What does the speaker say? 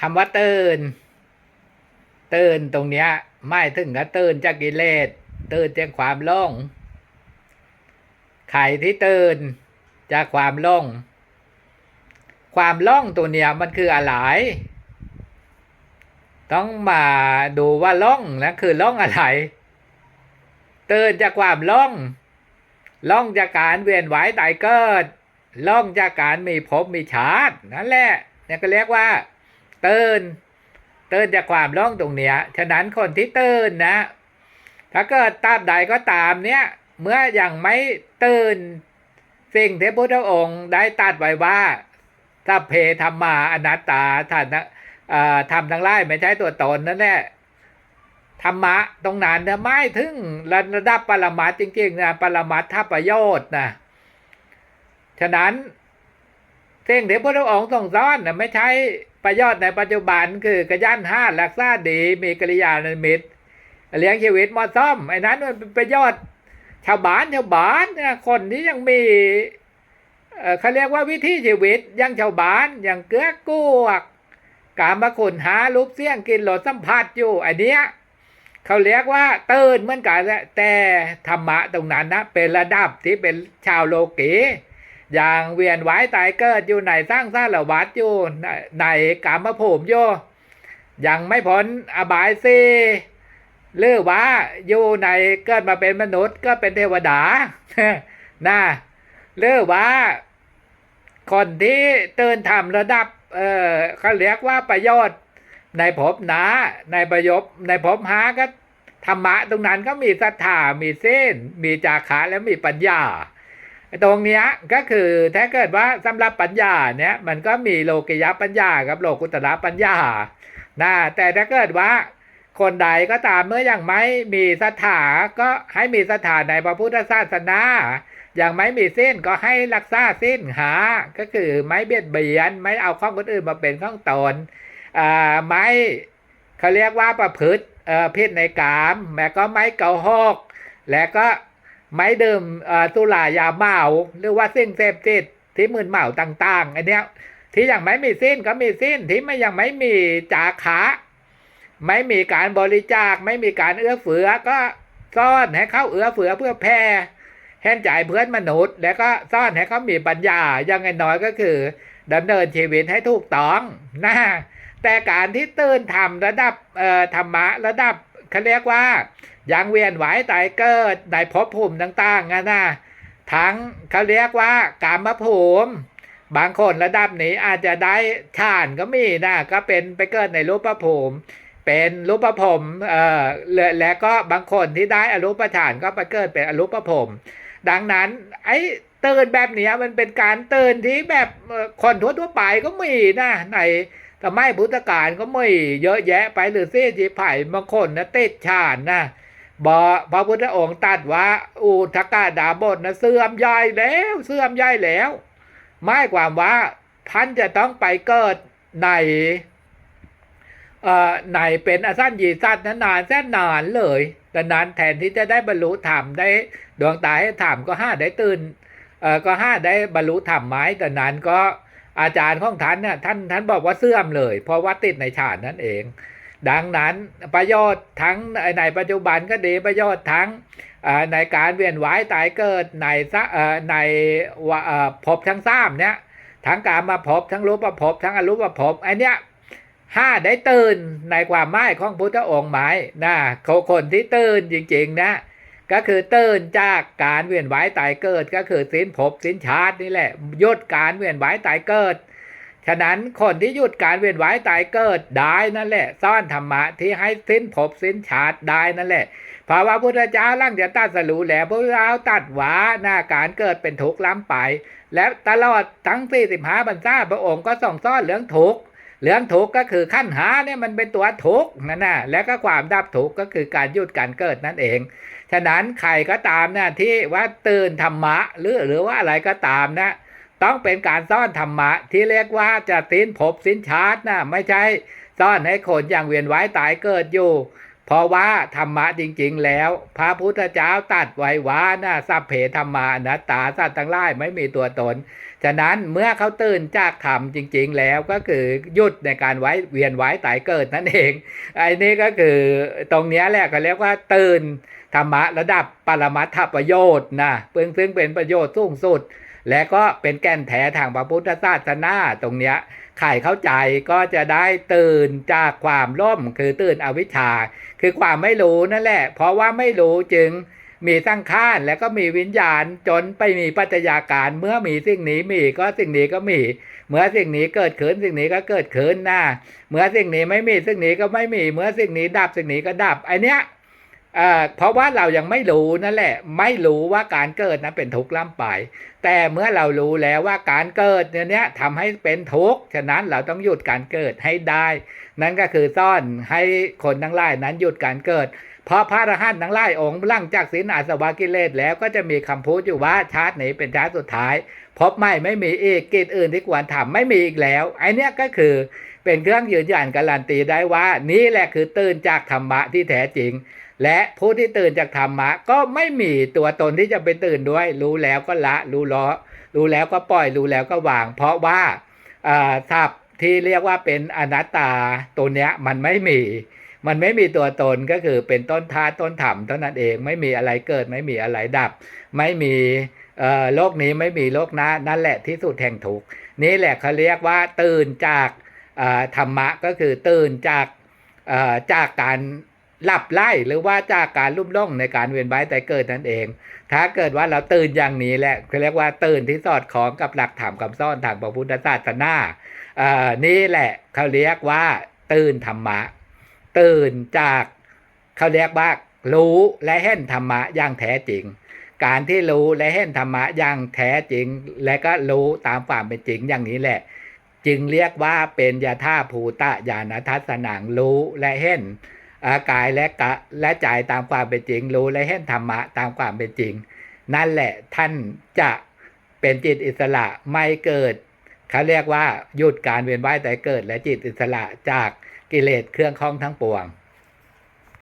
คำว่าตื่นตื่นตรงเนี้ยไม่ถึงกับตื่นจากกิเลสตื่นจากความล่งใครที่ตื่นจากความล่งความล่องตัวเนี้ยมันคืออะไร ต้องมาดูว่าล่องนะคือล่องอะไรตื่นจากความล่องล่องจากการเวียนไหวตายเกิดล่องจากการมีภพมีชาตินั่นแหละเนี่ยก็เรียกว่า ตื่นตื่นจากความล่องตรงเนี้ย ฉะนั้นคนที่ตื่นนะ ถ้าเกิดตามใดก็ตามเนี่ยเมื่ออยังไม่ตื่นสิ่งที่พุทธองค์ได้ตรัดไว้ว่าสัพเพธรรมาอนัตตาท่านนะทำทั้งหลายไม่ใช่ตัวตนนั่นแหละธรรมะตรงนั้นเนไม่ถึงระดับปรมัตจริงๆนะปรมัตถประโยชน์นะฉะนั้น สิ่งเที่พระพุทธองค์ทรงสอนนะไม่ใช่ประโยชน์ในปัจจุบันคือกระยันห้ารักษาดี มีกิริยาณมิตรเลี้ยงชีวิตเหมาะสมไอ้นั้นมันเป็นประโยชน์ชาวบ้านชาวบ้านนี่ยคนที่ยังมีเขาเรียกว่าวิถีชีวิตยังชาวบ้านยังเกลือกลัวกกามขุนหารูปเสียงกินหลดสัมผัสอยู่ไอันเนี้ยเขาเรียกว่าตื่นเหมือนกันแหละแต่ธรรมะตรงนั้นนะเป็นระดับที่เป็นชาวโลกี อย่างเวียนไหวตายเกิดอยู่ในสร้างสร้างละวัดอยู่ในในกามภูมิอยู่ยังไม่พ้นอบายสีหรือว่าอยู่ในเกิดมาเป็นมนุษย์ก็เป็นเทวดานะหรือว่า คนที่ตื่นทำระดับ เออเขาเรียกว่าประโยชน์ ในภพหนาในประยบในภพหาก็ธรรมะตรงนั้นก็มีศรัทธามีเส้น มีจาคะและมีปัญญา ตรงเนี้ยก็คือถ้าเกิดว่าสำหรับปัญญาเนี่ยมันก็มีโลกิยะปัญญากับโลกุตระปัญญานะแต่ถ้าเกิดว่าคนใดก็ตามเมื่อยังไม่มีศรัทธาก็ให้มีศรัทธาในพระพุทธศาสนาอย่างไม่มีสิ้นก็ให้รักษาสิ้นหา ก็คือไม่เบียดเบียน ไม่เอาข้องคนอื่นมาเป็นข้องตนอ่าไม่เขาเรียกว่าประพฤติเอ่อพิษในกามแล้ก็ไม่เกาหก แล้วก็ ไม่ดื่มสุรายาเมาหรือว่าสิ่งเสพติดที่มึนเมาต่างๆอันเนี้ยที่ยังไม่มีสิ้นก็มีสิ้นที่ไม่ยังไม่มีจาคะไม่มีการบริจาค ไม่มีการเอื้อเฟื้อก็ซ่อนให้เขาเอื้อเฟื้อเพื่อแพร่แห่นใจเพื่อนมนุษย์ แล้วก็ซ่อนให้เขามีปัญญาอย่างน้อยก็คือดำเนินชีวิตให้ถูกต้องนะแต่การที่ตื่นทำระดับธรรมะระดับ เขาเรียกว่า ยังเวียนไหวตายเกิดในภพภูมิต่างๆนะนะทั้งเขาเรียกว่ากามภูมิบางคนระดับนี้อาจจะได้ฌานก็มีนะก็เป็นไปเกิดในรูปภูมิเป็นรูปภพเอ่อและและก็บางคนที่ได้อรูปฌานก็ไปเกิดเป็นอรูปภพดังนั้น ไอ้ตื่นแบบนี้มันเป็นการตื่นที่แบบคนทั่วๆไปก็มีนะใน สมัยพุทธกาลก็ไมีเยอะแยะไปหรือเสียจีไผ่บางคนนะเติดฌานนะบอพระพุทธองค์ตัดว่าอุทกาดาบทนะเสื่อมย่อยแล้วเสื่อมย่อยแล้วหมายความว่าท่านจะต้องไปเกิดในเอ่อในเป็นอสัญญีสัตว์นานแสนนานเลยดังนั้นแทนที่จะได้บรรลุธรรมได้ดวงตาให้ธรรมก็ห้าได้ตื่นเอ่อก็ห้าได้บรรลุธรรมไหมแต่นั้นก็ อาจารย์ของท่านเนี่ยท่านท่านบอกว่าเสื่อมเลย เพราะว่าติดในฌานนั่นเอง ดังนั้นประโยชน์ทั้งในปัจจุบันก็ดีประโยชน์ทั้งในการเวียนว่ายตายเกิดในในวะเอ่อภพทั้งสามเนี่ยทั้งการมาภพทั้งรูปภพทั้งอรูปภพไอเนี้ยห้าได้ตื่นในความหมายของพุทธองค์หมายนะคนที่ตื่นจริงๆนะ ก็คือเตื่นจากการเวียนว่ายตายเกิด ก็คือสิ้นภพสิ้นชาตินี่แหละหยุดการเวียนว่ายตายเกิด ฉะนั้นคนที่หยุดการเวียนว่ายตายเกิดได้นั่นแหละ ซ่อนธรรมะที่ให้สิ้นภพสิ้นชาติได้นั่นแหละเพราะว่าพุทธเจ้าร่างจะตัดสรู้แล้วพระพุทธเจ้าตัดวาหน้าการเกิดเป็นทุกข์ล้ำไป และตลอดทั้ง45บรรษาพระองค์ก็ส่องซ่อนเรื่องทุกข์ เหลืองทุกข์ก็คือขั้นหาเนี่ยมันเป็นตัวทุกข์นั่นนะแล้วก็ความดับทุกข์ก็คือการหยุดการเกิดนั่นเอง ฉะนั้นใครก็ตามนะที่ว่าตื่นธรรมะหรือหรือว่าอะไรก็ตามนะต้องเป็นการซ่อนธรรมะ ที่เรียกว่าจะสิ้นภพสิ้นชาตินะไม่ใช่ซ่อนให้คนอย่างเวียนว่ายตายเกิดอยู่ เพราะว่าธรรมะจริงๆแล้ว พระพุทธเจ้าตัดไว้ว่านะสัพเพธรรมานัตาสัตว์ทั้งหลายไม่มีตัวตน ฉะนั้นเมื่อเขาตื่นจากธรรมจริง ๆ แล้วก็คือหยุดในการไว้เวียนไว้ตายเกิดนั่นเองไอ้นี่ก็คือตรงนี้แหละก็เรียกว่าตื่นธรรมะระดับปรมัตถประโยชน์นะซึ่งซึ่งเป็นประโยชน์สูงสุด และก็เป็นแก่นแท้ทางพระพุทธศาสนาตรงเนี้ยใครเข้าใจก็จะได้ตื่นจากความล่มคือตื่นอวิชชา คือความไม่รู้นั่นแหละ เพราะว่าไม่รู้จึงมีตั้งข้านแล้วก็มีวิญญาณจนไปมีปัจจัยาการเมื่อมีสิ่งนี้มีก็สิ่งนี้ก็มี เมื่อสิ่งนี้เกิดขึ้นสิ่งนี้ก็เกิดขึ้นนะเมื่อสิ่งนี้ไม่มีสิ่งนี้ก็ไม่มี เมื่อสิ่งนี้ดับสิ่งนี้ก็ดับไอเนี้ย เเพราะว่าเรายังไม่รู้นั่นแหละ ไม่รู้ว่าการเกิดนั้นเป็นทุกข์ล่ำไป แต่เมื่อเรารู้แล้วว่าการเกิดเนี่ยเนี้ยทำให้เป็นทุกข์ฉะนั้นเราต้องหยุดการเกิดให้ได้ นั่นก็คือซ่อนให้คนทั้งหลายนั้นหยุดการเกิด เพราะพระอรหันต์ทั้งหลายองค์หลังจากศีลอาสวะกิเลสแล้วก็จะมีคำพูดอยู่ว่าชาตินี้เป็นชาติสุดท้าย พบไม่ไม่มีอีกกิจอื่นที่ควรทำไม่มีอีกแล้วไอเนี้ยก็คือเป็นเครื่องยืนยันการันตีได้ว่า นี่แหละคือตื่นจากธรรมะที่แท้จริง และผู้ที่ตื่นจากธรรมะก็ไม่มีตัวตนที่จะไปตื่นด้วย รู้แล้วก็ละ รู้ล้อรู้แล้วก็ปล่อยรู้แล้วก็วาง เพราะว่าอ่าทรัพย์ที่เรียกว่าเป็นอนัตตาตัวเนี้ยมันไม่มี มันไม่มีตัวตนก็คือเป็นต้นธาตุต้นธรรมเท่านั้นเองไม่มีอะไรเกิดไม่มีอะไรดับ ไม่มี โลกนี้ไม่มีโลกหน้านั่นแหละที่สุดแห่งทุกนี่แหละเขาเรียกว่าตื่นจากธรรมะก็คือตื่นจากจากการหลับไล่หรือว่าจากการลุ่มล่องในการเวียนว่ายแต่เกิดนั่นเอง ถ้าเกิดว่าเราตื่นอย่างนี้แหละเขาเรียกว่าตื่นที่สอดคล้องกับหลักธรรมคำสอนทางพระพุทธศาสนาอ่อนี่แหละเขาเรียกว่าตื่นธรรมะ ตื่นจากเขาเรียกว่ารู้และเห็นธรรมะอย่างแท้จริง การที่รู้และเห็นธรรมะอย่างแท้จริง และก็รู้ตามความเป็นจริงอย่างนี้แหละ จึงเรียกว่าเป็นยาธาภูตะญาณทัศนังรู้และเห็นอากายและกะและใจตามความเป็นจริง รู้และเห็นธรรมะตามความเป็นจริง นั่นแหละท่านจะเป็นจิตอิสระไม่เกิดเขาเรียกว่าหยุดการเวียนว่ายแต่เกิด และจิตอิสระจากกิเลสเครื่องข้องทั้งปวง